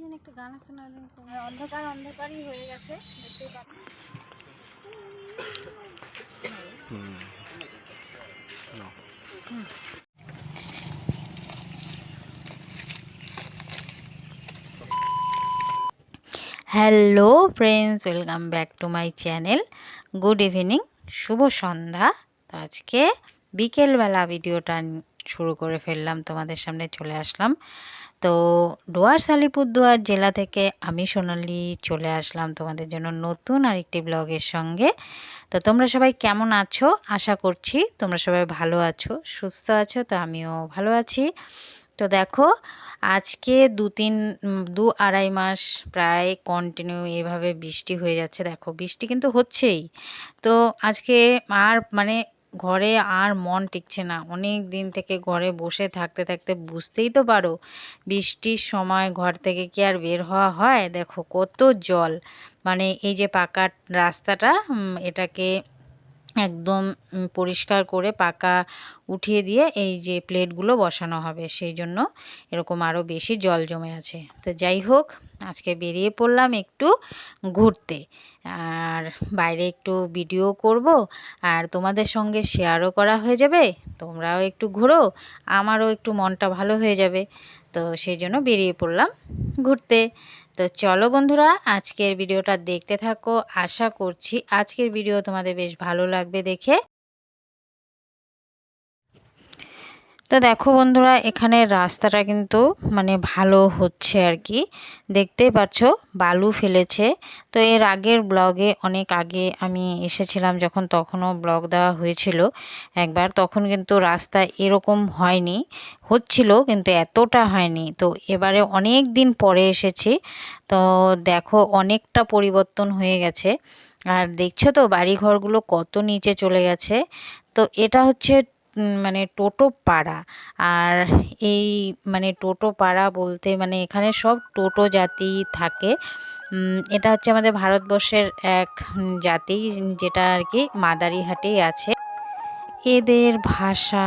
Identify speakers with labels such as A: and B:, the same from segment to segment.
A: যেন একটা গান আছে না ওই দিন অন্ধকার, অন্ধকারই হয়ে গেছে, দেখতেই পাচ্ছি।
B: Hello friends welcome back to my channel good evening শুভ সন্ধ্যা। তো আজকে বিকেলবেলা ভিডিওটা শুরু করে ফেললাম, তোমাদের সামনে চলে আসলাম। তো ডোয়ার আলিপুরদুয়ার জেলা থেকে আমি সোনালি চলে আসলাম তোমাদের জন্য নতুন আরেকটি ব্লগের সঙ্গে। তো তোমরা সবাই কেমন আছো? আশা করছি তোমরা সবাই ভালো আছো, সুস্থ আছো, তো আমিও ভালো আছি। তো দেখো, আজকে দু তিন, দু আড়াই মাস প্রায় কন্টিনিউ এভাবে বৃষ্টি হয়ে যাচ্ছে। দেখো, বৃষ্টি কিন্তু হচ্ছেই। তো আজকে আর মানে ঘরে আর মন টিকছে না। অনেক দিন থেকে ঘরে বসে থাকতে থাকতে বুঝতেই তো পারো, বৃষ্টির সময় ঘর থেকে কি আর বের হওয়া হয়? দেখো কত জল। মানে এই যে পাকা রাস্তাটা এটাকে একদম পরিষ্কার করে পাকা উঠিয়ে দিয়ে এই যে প্লেটগুলো বসানো হবে, সেই জন্য এরকম আরও বেশি জল জমে আছে। তো যাই হোক, আজকে বেরিয়ে পড়লাম একটু ঘুরতে। আর বাইরে একটু ভিডিও করব, আর তোমাদের সঙ্গে শেয়ারও করা হয়ে যাবে, তোমরাও একটু ঘুরো, আমারও একটু মনটা ভালো হয়ে যাবে। তো সেই জন্য বেরিয়ে পড়লাম ঘুরতে। তো চলো বন্ধুরা, আজকের ভিডিওটা দেখতে থাকো। আশা করছি আজকের ভিডিও তোমাদের বেশ ভালো লাগবে দেখে। তো দেখো বন্ধুরা, এখানে রাস্তাটা কিন্তু মানে ভালো হচ্ছে আর কি। দেখতেই পাচ্ছ বালু ফেলেছে। তো এর আগের ব্লগে অনেক আগে আমি এসেছিলাম যখন তখনও ব্লগ দেওয়া হয়েছিল। একবার তখন কিন্তু রাস্তা এরকম হয়নি, হচ্ছিল কিন্তু এতটা হয়নি। তো এবারে অনেক দিন পরে এসেছি। তো দেখো অনেকটা পরিবর্তন হয়ে গেছে। আর দেখছ তো, বাড়িঘরগুলো কত নিচে চলে গেছে। তো এটা হচ্ছে মানে টোটো পাড়া। আর এই মানে টোটো পাড়া বলতে মানে এখানে সব টোটো জাতি থাকে। এটা হচ্ছে আমাদের ভারতবর্ষের এক জাতি যেটা আর কি মাদারিহাটেই আছে। এদের ভাষা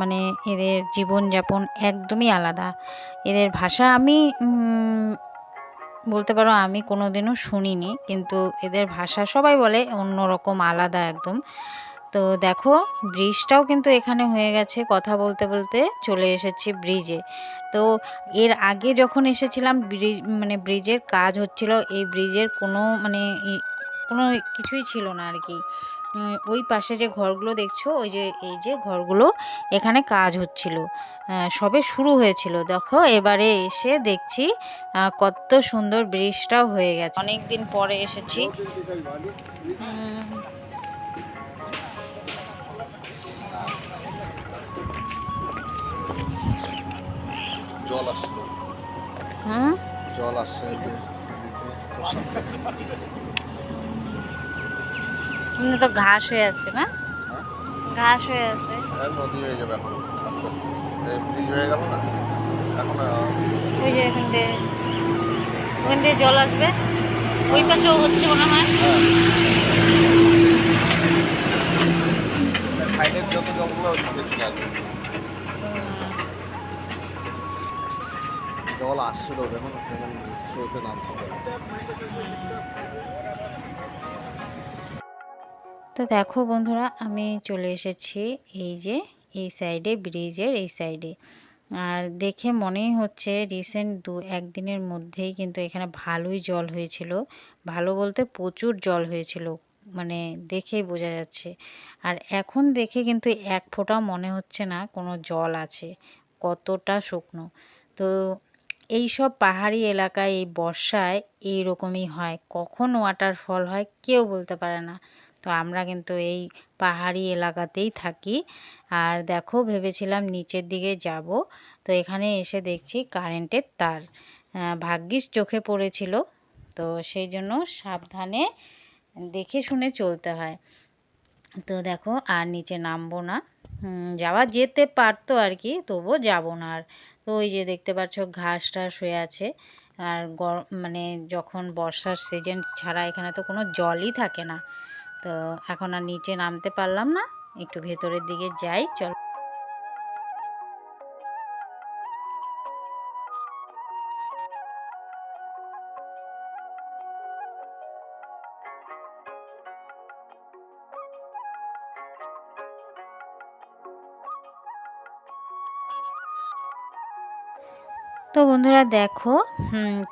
B: মানে এদের জীবনযাপন একদমই আলাদা। এদের ভাষা আমি বলতে পারো আমি কোনোদিনও শুনিনি, কিন্তু এদের ভাষা সবাই বলে অন্যরকম, আলাদা একদম। তো দেখো, ব্রিজটাও কিন্তু এখানে হয়ে গেছে। কথা বলতে বলতে চলে এসেছি ব্রিজে। তো এর আগে যখন এসেছিলাম, ব্রিজ মানে ব্রিজের কাজ হচ্ছিল, এই ব্রিজের কোনো মানে কোনো কিছুই ছিল না আর কি। ওই পাশে যে ঘরগুলো দেখছ, ওই যে, এই যে ঘরগুলো এখানে কাজ হচ্ছিল। সবে শুরু হয়েছিল। দেখো, এবারে এসে দেখছি কত সুন্দর ব্রিজটাও হয়ে গেছে। অনেক দিন পরে এসেছি।
C: জল আসছে
B: হুম
C: জল আসছে
B: তো ঘাস হয়ে আছে না?
C: হ্যাঁ?
B: ঘাস হয়ে আছে।
C: নদী হয়ে যাবে এখন আস্তে আস্তে। ব্রিজ হয়ে গেল না? এখন
B: ওই যে এখান দিয়ে ওখান দিয়ে জল আসবে। ওই পাশেও হচ্ছে মনে হয়। তো দেখো বন্ধুরা, আমি চলে এসেছি এই যে, এই সাইডে, ব্রিজের এই সাইডে। আর দেখে মনেই হচ্ছে রিসেন্ট দু একদিনের মধ্যেই কিন্তু এখানে ভালোই জল হয়েছিল। ভালো বলতে প্রচুর জল হয়েছিল। মানে দেখেই বোঝা যাচ্ছে। আর এখন দেখে কিন্তু এক ফোঁটাও মনে হচ্ছে না কোনো জল আছে, কতটা শুকনো। তো এই সব পাহাড়ি এলাকায় এই বর্ষায় এই রকমই হয়, কখন ওয়াটারফল হয় কেউ বলতে পারে না। তো আমরা কিন্তু এই পাহাড়ি এলাকাতেই থাকি। আর দেখো ভেবেছিলাম নিচের দিকে যাব, তো এখানে এসে দেখছি কারেন্টের তার। ভাগ্যিস চোখে পড়েছিল, তো সেই জন্য সাবধানে দেখে শুনে চলতে হয়। তো দেখো, আর নিচে নামবো না। যাওয়া যেতে পারতো আর কি, তবুও যাব না আর। তো ওই যে দেখতে পাচ্ছ, ঘাস টাস হয়ে আছে। আর মানে যখন বর্ষার সিজন ছাড়া এখানে তো কোনো জলই থাকে না। তো এখন আর নিচে নামতে পারলাম না। একটু ভেতরের দিকে যাই, চল। তো বন্ধুরা দেখো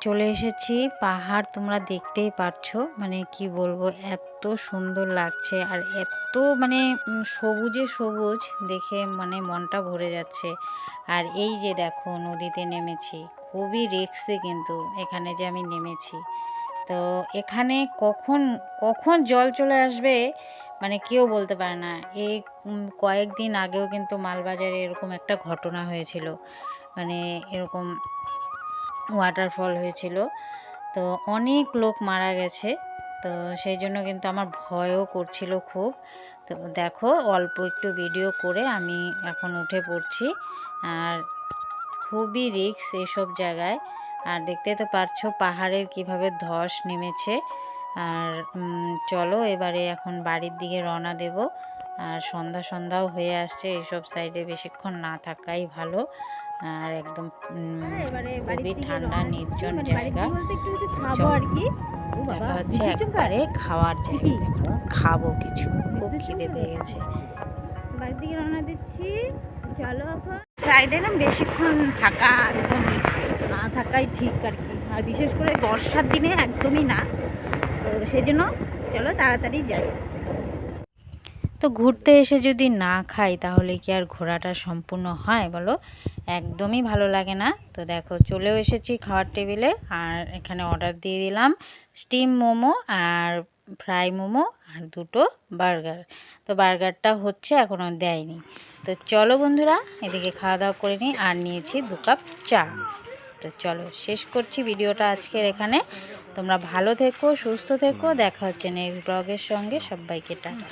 B: চলে এসেছি। পাহাড় তোমরা দেখতেই পারছ। মানে কি বলব, এত সুন্দর লাগছে আর এত মানে সবুজে সবুজ দেখে মানে মনটা ভরে যাচ্ছে। আর এই যে দেখো, নদীতে নেমেছি। খুবই রিক্সে কিন্তু এখানে যে আমি নেমেছি। তো এখানে কখন কখন জল চলে আসবে মানে কেউ বলতে পারে না। এই কয়েকদিন আগেও কিন্তু মালবাজারে এরকম একটা ঘটনা হয়েছিল। মানে এরকম ওয়াটারফল হয়েছিল। তো অনেক লোক মারা গেছে। তো সেই জন্য কিন্তু আমার ভয়ও করছিল খুব। তো দেখো, অল্প একটু ভিডিও করে আমি এখন উঠে পড়ছি। আর খুবই রিক্স এসব জায়গায়। আর দেখতে তো পারছ, পাহাড়ের কীভাবে ধস নেমেছে। আর চলো এবারে এখন বাড়ির দিকে রওনা দেব। আর সন্ধ্যা সন্ধ্যাও হয়ে আসছে এইসব সাইডে বেশিক্ষণ না থাকাই ভালো। আর একদম
A: বাড়ির
B: খুবই ঠান্ডা নির্জন
A: মানে
B: জায়গা। দেখা হচ্ছে একবারে খাওয়ার জায়গা? খাব কিছু। খুব খিদে পেয়ে গেছে।
A: বাড়ির দিকে রওনা দিচ্ছি। চলো এখন। সাইডে না বেশিক্ষণ থাকা একদম না থাকাই ঠিক আর কি। আর বিশেষ করে বর্ষার দিনে একদমই না। তো সেই জন্য চলো তাড়াতাড়ি যাই।
B: তো ঘুরতে এসে যদি না খাই, তাহলে কি আর ঘোরাটা সম্পূর্ণ হয় বলো? একদমই ভালো লাগে না। তো দেখো, চলেও এসেছি খাওয়ার টেবিলে, আর এখানে অর্ডার দিয়ে দিলাম স্টিম মোমো আর ফ্রাই মোমো আর দুটো বার্গার তো বার্গারটা হচ্ছে এখনও দেয়নি। তো চলো বন্ধুরা, এদিকে খাওয়া দাওয়া করে নিই, আর নিয়েছি দু কাপ চা। তো চলো, শেষ করছি ভিডিওটা আজকের এখানে। তোমরা ভালো থেকো, সুস্থ থেকো, দেখা হচ্ছে নেক্সট ব্লগের সঙ্গে। সবাইকে টাটা।